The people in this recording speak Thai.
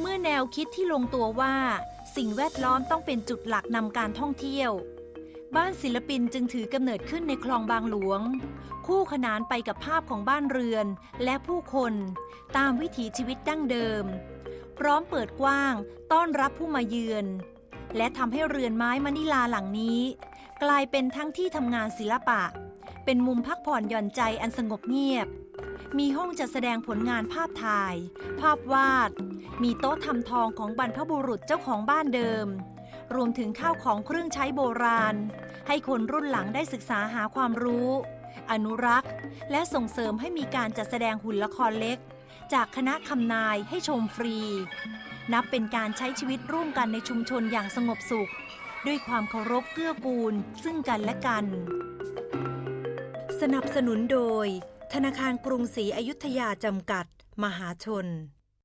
เมื่อแนวคิดที่ลงตัวว่า สิ่งแวดล้อมต้องเป็นจุดหลักนำการท่องเที่ยว บ้านศิลปินจึงถือกำเนิดขึ้นในคลองบางหลวง คู่ขนานไปกับภาพของบ้านเรือนและผู้คน ตามวิถีชีวิตดั้งเดิม พร้อมเปิดกว้างต้อนรับผู้มาเยือน และทำให้เรือนไม้มะนิลาหลังนี้ กลายเป็นทั้งที่ทำงานศิลปะ เป็นมุมพักผ่อนหย่อนใจอันสงบเงียบ มีห้องจัดแสดงผลงานภาพถ่าย ภาพวาด มีโต๊ะทำทองของบรรพบุรุษเจ้าของบ้านเดิม รวมถึงข้าวของเครื่องใช้โบราณ ให้คนรุ่นหลังได้ศึกษาหาความรู้ อนุรักษ์ และส่งเสริมให้มีการจัดแสดงหุ่นละครเล็ก จากคณะคำนายให้ชมฟรี นับเป็นการใช้ชีวิตร่วมกันในชุมชนอย่างสงบสุข ด้วยความเคารพเกื้อกูลซึ่งกันและกัน สนับสนุนโดย ธนาคารกรุงศรีอยุธยาจำกัด มหาชน